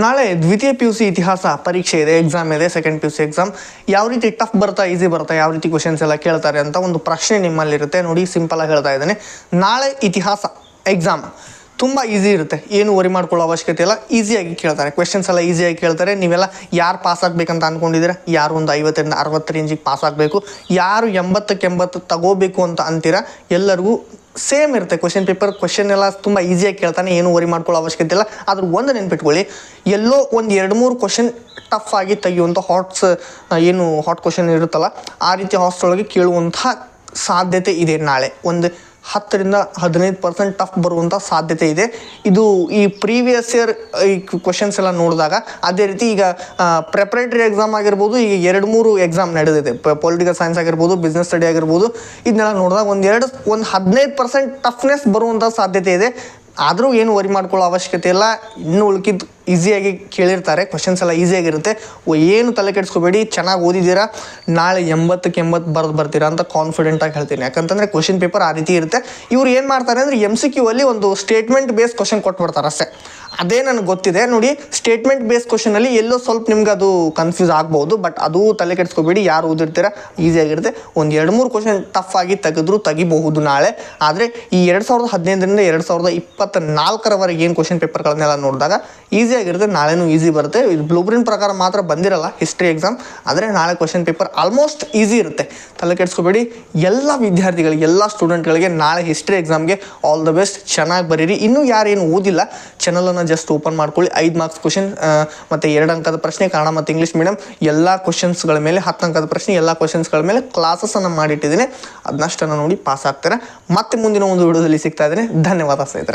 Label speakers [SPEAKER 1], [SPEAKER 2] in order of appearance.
[SPEAKER 1] ನಾಳೆ ದ್ವಿತೀಯ P U C ಇತಿಹಾಸ ಪರೀಕ್ಷೆ ಇದೆ ಎಕ್ಸಾಮ್ ಇದೆ second P U C exam ಯಾವ ರೀತಿ ಟಫ್ ಬರ್ತಾ ಈಸಿ ಬರ್ತಾ, ಯಾವ ರೀತಿ ಕ್ವಶನ್ಸ್ ಎಲ್ಲ ಕೇಳ್ತಾರೆ ಅಂತ ಒಂದು ಪ್ರಶ್ನೆ ನಿಮ್ಮಲ್ಲಿರುತ್ತೆ. ನೋಡಿ ಸಿಂಪಲ್ ಆಗಿ ಹೇಳ್ತಾ ಇದ್ದೇನೆ. ನಾಳೆ ಇತಿಹಾಸ ಎಕ್ಸಾಮ್ ತುಂಬ ಈಸಿ ಇರುತ್ತೆ. ಏನು ವರಿ ಮಾಡ್ಕೊಳ್ಳೋ ಅವಶ್ಯಕತೆ ಇಲ್ಲ. ಈಸಿಯಾಗಿ ಕೇಳ್ತಾರೆ. ಕ್ವೆಶನ್ಸ್ ಎಲ್ಲ ಈಸಿಯಾಗಿ ಕೇಳ್ತಾರೆ. ನೀವೆಲ್ಲ ಯಾರು ಪಾಸ್ ಆಗಬೇಕಂತ ಅಂದ್ಕೊಂಡಿದ್ದೀರಾ ಯಾರು ಒಂದು ಐವತ್ತರಿಂದ ಅರವತ್ತು ರೇಂಜಿಗೆ ಪಾಸ್ ಆಗಬೇಕು? ಯಾರು ಎಂಬತ್ತಕ್ಕೆ ಎಂಬತ್ತು ತಗೋಬೇಕು ಅಂತ ಅಂತೀರಾ? ಎಲ್ಲರಿಗೂ ಸೇಮ್ ಇರುತ್ತೆ. ಕ್ವಶನ್ ಪೇಪರ್ ಕ್ವಶನ್ ಎಲ್ಲ ತುಂಬ ಈಸಿಯಾಗಿ ಕೇಳ್ತಾನೆ. ಏನು ವರಿ ಮಾಡ್ಕೊಳ್ಳೋ ಅವಶ್ಯಕತೆ ಇಲ್ಲ. ಆದ್ರೆ ಒಂದು ನೆನ್ಪಿಟ್ಕೊಳ್ಳಿ. ಎಲ್ಲೋ ಒಂದು ಎರಡು ಮೂರು ಕ್ವಶನ್ ಟಫ್ ಆಗಿ ತೆಗೆಯುವಂಥ ಹಾಟ್ಸ್ ಏನು ಹಾಟ್ ಕ್ವಶನ್ ಇರುತ್ತಲ್ಲ, ಆ ರೀತಿ ಹಾಟ್ಸ್ ಒಳಗೆ ಕೇಳುವಂಥ ಸಾಧ್ಯತೆ ಇದೆ ನಾಳೆ. ಒಂದು ಹತ್ತರಿಂದ ಹದಿನೈದು ಪರ್ಸೆಂಟ್ ಟಫ್ ಬರುವಂಥ ಸಾಧ್ಯತೆ ಇದೆ. ಇದು ಈ ಪ್ರೀವಿಯಸ್ ಇಯರ್ ಈ ಕ್ವಶನ್ಸ್ ಎಲ್ಲ ನೋಡಿದಾಗ ಅದೇ ರೀತಿ ಈಗ ಪ್ರಿಪರೇಟರಿ ಎಕ್ಸಾಮ್ ಆಗಿರ್ಬೋದು, ಈಗ ಎರಡು ಮೂರು ಎಕ್ಸಾಮ್ ನಡೆದಿದೆ. ಪೊಲಿಟಿಕಲ್ ಸೈನ್ಸ್ ಆಗಿರ್ಬೋದು ಬಿಸ್ನೆಸ್ ಸ್ಟಡಿ ಆಗಿರ್ಬೋದು, ಇದನ್ನೆಲ್ಲ ನೋಡಿದಾಗ ಒಂದು ಎರಡು, ಒಂದು ಹದಿನೈದು ಪರ್ಸೆಂಟ್ ಟಫ್ನೆಸ್ ಬರುವಂಥ ಸಾಧ್ಯತೆ ಇದೆ. ಆದರೂ ಏನು ವರಿ ಮಾಡ್ಕೊಳ್ಳೋ ಅವಶ್ಯಕತೆ ಇಲ್ಲ. ಇನ್ನೂ ಉಳ್ಕಿದ್ದು ಈಸಿಯಾಗಿ ಕೇಳಿರ್ತಾರೆ ಕ್ವಶನ್ಸ್ ಎಲ್ಲ ಈಸಿಯಾಗಿರುತ್ತೆ ಏನು ತಲೆ ಕೆಡಿಸ್ಕೋಬೇಡಿ, ಚೆನ್ನಾಗಿ ಓದಿದ್ದೀರಾ? ನಾಳೆ ಎಂಬತ್ತಕ್ಕೆ ಎಂಬತ್ತು ಬರೆದು ಬರ್ತೀರಾ ಅಂತ ಕಾನ್ಫಿಡೆಂಟಾಗಿ ಹೇಳ್ತೀನಿ. ಯಾಕಂತಂದರೆ ಕ್ವಶನ್ ಪೇಪರ್ ಆ ರೀತಿ ಇರುತ್ತೆ. ಇವ್ರು ಏನು ಮಾಡ್ತಾರೆ ಅಂದರೆ ಎಂ ಸಿ ಕ್ಯೂ ಅಲ್ಲಿ ಒಂದು ಸ್ಟೇಟ್ಮೆಂಟ್ ಬೇಸ್ ಕ್ವಶನ್ ಕೊಟ್ಬಿಡ್ತಾರೆ ಅಷ್ಟೇ. ಅದೇ ನನಗೆ ಗೊತ್ತಿದೆ. ನೋಡಿ ಸ್ಟೇಟ್ಮೆಂಟ್ ಬೇಸ್ ಕ್ವಶನಲ್ಲಿ ಎಲ್ಲೋ ಸ್ವಲ್ಪ ನಿಮ್ಗೆ ಅದು ಕನ್ಫ್ಯೂಸ್ ಆಗ್ಬೋದು ಬಟ್ ಅದು ತಲೆ ಕೆಡಿಸ್ಕೋಬೇಡಿ, ಯಾರು ಓದಿರ್ತೀರ? ಈಸಿಯಾಗಿರುತ್ತೆ. ಒಂದು ಎರಡು ಮೂರು ಕ್ವಶನ್ ಟಫ್ ಆಗಿ ತೆಗೆದ್ರು ತೆಗಿಬಹುದು ನಾಳೆ. ಆದರೆ ಈ ಎರಡು ಸಾವಿರದ ಹದಿನೈದರಿಂದ ಎರಡು ಸಾವಿರದ ಇಪ್ಪತ್ತ ನಾಲ್ಕರವರೆಗೆ ಏನು ಕ್ವಶನ್ ಪೇಪರ್ಗಳನ್ನೆಲ್ಲ ನೋಡಿದಾಗ ಈಸಿಯಾಗಿರುತ್ತೆ ನಾಳೆನೂ ಈಸಿ ಬರುತ್ತೆ. ಇದು ಬ್ಲೂ ಪ್ರಿಂಟ್ ಪ್ರಕಾರ ಮಾತ್ರ ಬಂದಿರಲ್ಲ ಹಿಸ್ಟ್ರಿ ಎಕ್ಸಾಮ್ ಆದರೆ ನಾಳೆ ಕ್ವಶನ್ ಪೇಪರ್ ಆಲ್ಮೋಸ್ಟ್ ಈಸಿ ಇರುತ್ತೆ. ತಲೆ ಕೆಡಿಸ್ಕೋಬೇಡಿ. ಎಲ್ಲ ವಿದ್ಯಾರ್ಥಿಗಳಿಗೆ ಎಲ್ಲ ಸ್ಟೂಡೆಂಟ್ಗಳಿಗೆ ನಾಳೆ ಹಿಸ್ಟ್ರಿ ಎಕ್ಸಾಮ್ಗೆ ಆಲ್ ದ ಬೆಸ್ಟ್ ಚೆನ್ನಾಗಿ ಬರೀರಿ. ಇನ್ನೂ ಯಾರೇನು ಓದಿಲ್ಲ ಚಾನಲನ್ನು ಜಸ್ಟ್ ಓಪನ್ ಮಾಡ್ಕೊಳ್ಳಿ. ಐದು ಮಾರ್ಕ್ಸ್ ಕ್ವಶನ್ ಮತ್ತು ಎರಡು ಅಂಕದ ಪ್ರಶ್ನೆ ಕನ್ನಡ ಮತ್ತು ಇಂಗ್ಲೀಷ್ ಮೀಡಿಯಂ ಎಲ್ಲ ಕ್ವಶನ್ಸ್ಗಳ ಮೇಲೆ, ಹತ್ತು ಅಂಕದ ಪ್ರಶ್ನೆ, ಎಲ್ಲ ಕ್ವಶನ್ಸ್ಗಳ ಮೇಲೆ ಕ್ಲಾಸಸನ್ನು ಮಾಡಿಟ್ಟಿದ್ದೀನಿ. ಅದನ್ನಷ್ಟನ್ನು ನೋಡಿ ಪಾಸ್ ಆಗ್ತಾರೆ. ಮತ್ತೆ ಮುಂದಿನ ಒಂದು ವಿಡಿಯೋದಲ್ಲಿ ಸಿಗ್ತಾ ಇದ್ದೀನಿ. ಧನ್ಯವಾದ ಸ್ನೇಹಿತರೆ.